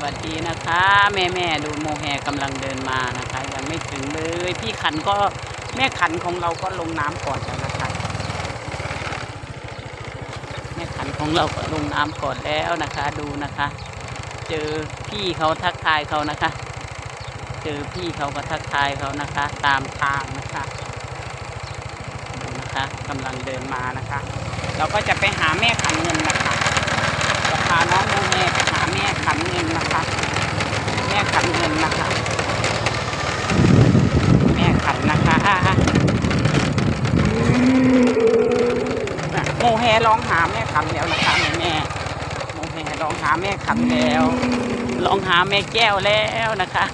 วัสดีนะคะ แม่แม่ดูโมแฮกำลังเดินมานะคะ ยังไม่ถึงเลย พี่ขันก็แม่ขันของเราก็ลงน้ำก่อนแล้วนะคะแม่ขันของเราก็ลงน้ำก่อนแล้วนะคะดูนะคะ เจอพี่เขาทักทายเขานะคะ เจอพี่เขาก็ทักทายเขานะคะ ตามทางนะคะดูนะคะกำลังเดินมานะคะ เราก็จะไปหาแม่ขันเงินนะคะจะพาน้องโมเมไปหาแม่ ขันเงินนะคะ แม่ขันเงินนะคะ แม่ขันนะคะโมแฮร้องหาแม่ขันแล้วนะคะแม่แม่โมแฮร้องหาแม่ขันแล้วร้องหาแม่แก้วแล้วนะคะ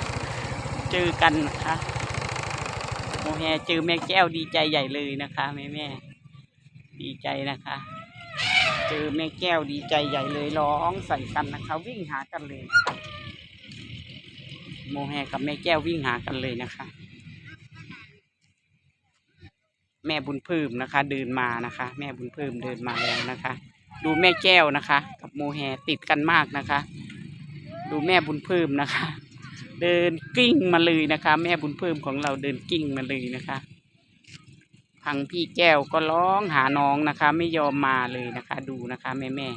เจอกันนะคะโมแฮเจอแม่แก้วดีใจใหญ่เลยนะคะแม่แม่ดีใจนะคะ เจอแม่แก้วดีใจใหญ่เลยร้องใส่กันนะคะ วิ่งหากันเลยโมแฮกับแม่แก้ววิ่งหากันเลยนะคะ แม่บุญเพิ่มนะคะ เดินมานะคะ แม่บุญเพิ่มเดินมาแล้วนะคะ ดูแม่แก้วนะคะ กับโมแฮติดกันมากนะคะ ดูแม่บุญเพิ่มนะคะ เดินกิ้งมาเลยนะคะ แม่บุญเพิ่มของเราเดินกิ้งมาเลยนะคะางพี่แก้วก็ร้องหาน้องนะคะ ไม่ยอมมาเลยนะคะ ดูนะคะแม่แม่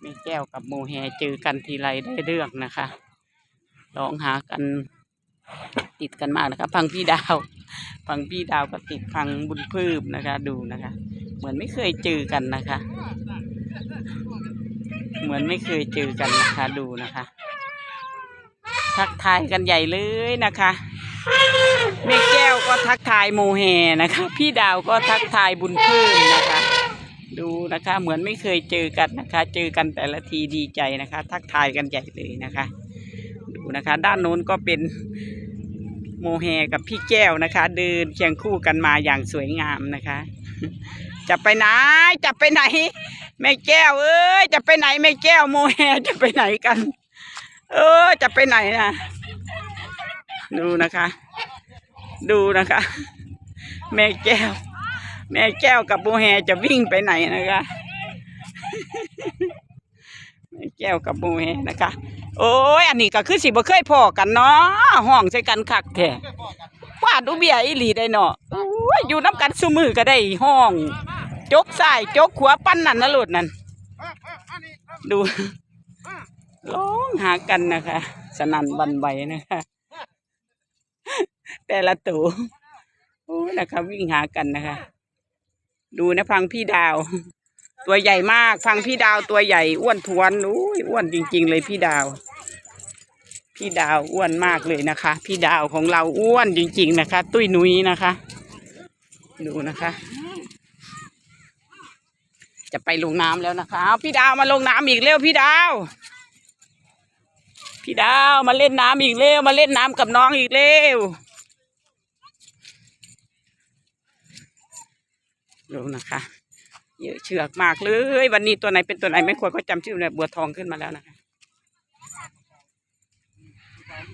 แม่แก้วกับโมแฮเจอกันทีไรได้เรื่องนะคะร้องหากันติดกันมากนะคะ พังพี่ดาว พังพี่ดาวก็ติดพังบุญพืบนะคะ ดูนะคะ เหมือนไม่เคยเจอกันนะคะ เหมือนไม่เคยเจอกันนะคะ ดูนะคะ ทักทายกันใหญ่เลยนะคะ แม่แก้วก็ทักทายโมเฮนะคะ พี่ดาวก็ทักทายบุญพืบนะคะ ดูนะคะเหมือนไม่เคยเจอกันนะคะ เจอกันแต่ละทีดีใจนะคะ ทักทายกันใหญ่เลยนะคะ ดูนะคะ ด้านโน้นก็เป็นโมเฮกับพี่แก้วนะคะ เดินเคียงคู่กันมาอย่างสวยงามนะคะ จะไปไหนจะไปไหนแม่แก้ว เอ้ยจะไปไหนแม่แก้วโมเฮจะไปไหนกัน เออจะไปไหนนะดูนะคะ ดูนะคะ แม่แก้ว แม่แก้วกับโมเฮจะวิ่งไปไหนนะคะแม่แก้วกับโมเฮนะคะ โอ้ยอันนี้ก็คือสิบ่เคยพอกันเนาะห้องใส่กันคักแท้วาดดูเบียอีหลีได้เนาะอยู่น้ำกันซุมือก็ได้ห้อง จกซ้ายจกขวาปั้นนั่นนะลูดนั่นดูร้องหากันนะคะ สนันหวันไหวนะคะ แต่ละตัวโอ้ยนะคะวิ่งหากันนะคะ ดูนะพังพี่ดาว ตัวใหญ่มากฟังพี่ดาวตัวใหญ่อ้วนทวนอุ้ยอ้วนจริง ๆ เลยพี่ดาว พี่ดาวอ้วนมากเลยนะคะ พี่ดาวของเราอ้วนจริง ๆ นะคะ ตุ้ยนุ้ยนะคะ ดูนะคะ จะไปลงน้ำแล้วนะคะเอาพี่ดาวมาลงน้ำอีกเร็วพี่ดาวพี่ดาวมาเล่นน้ำอีกเร็วมาเล่นน้ำกับน้องอีกเร็ว ดูนะคะ เยอะเชือกมากเลย วันนี้ตัวไหนเป็นตัวไหนไม่ควรก็จำชื่อเลยบัวทองขึ้นมาแล้วนะคะ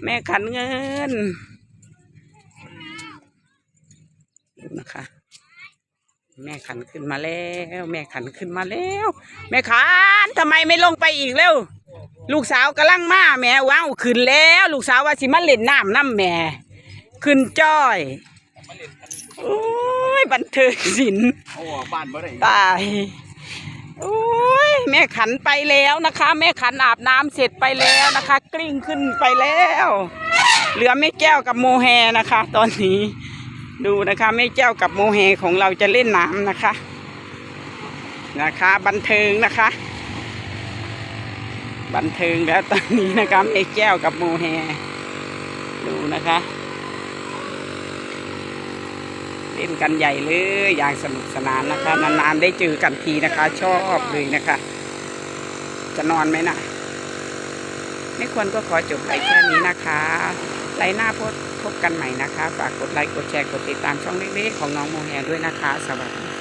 แม่ขันเงินดูนะคะ แม่ขันขึ้นมาแล้ว แม่ขันขึ้นมาแล้ว แม่ขันทำไมไม่ลงไปอีกเร็วลูกสาวกำลังมาแม่ว้าวขึ้นแล้ว ลูกสาวว่าสิมาเล่นน้ำน้ำแม่ขึ้นจ้อยโอ้ย บันเทิงศิลป์เอาออกบ้านบ่ได้ตายโอ้ยแม่ขันไปแล้วนะคะ แม่ขันอาบน้ำเสร็จไปแล้วนะคะ กลิ้งขึ้นไปแล้ว เหลือแม่แก้วกับโมแฮนะคะ ตอนนี้ดูนะคะแม่แก้วกับโมแฮของเราจะเล่นน้ำนะคะนะคะ บันเทิงนะคะ บันเทิงแล้วตอนนี้นะคะแม่แก้วกับโมแฮดูนะคะ เล่นกันใหญ่เลยอย่างสนุกสนานนะคะ นานๆได้เจอกันทีนะคะ ชอบเลยนะคะ จะนอนไหมนะไม่ควรก็ขอจบไปแค่นี้นะคะไลน์หน้าพบพบกันใหม่นะคะ ฝากกดไลค์กดแชร์กดติดตามช่องเล็กๆของน้องโมแฮด้วยนะคะ สวัสดี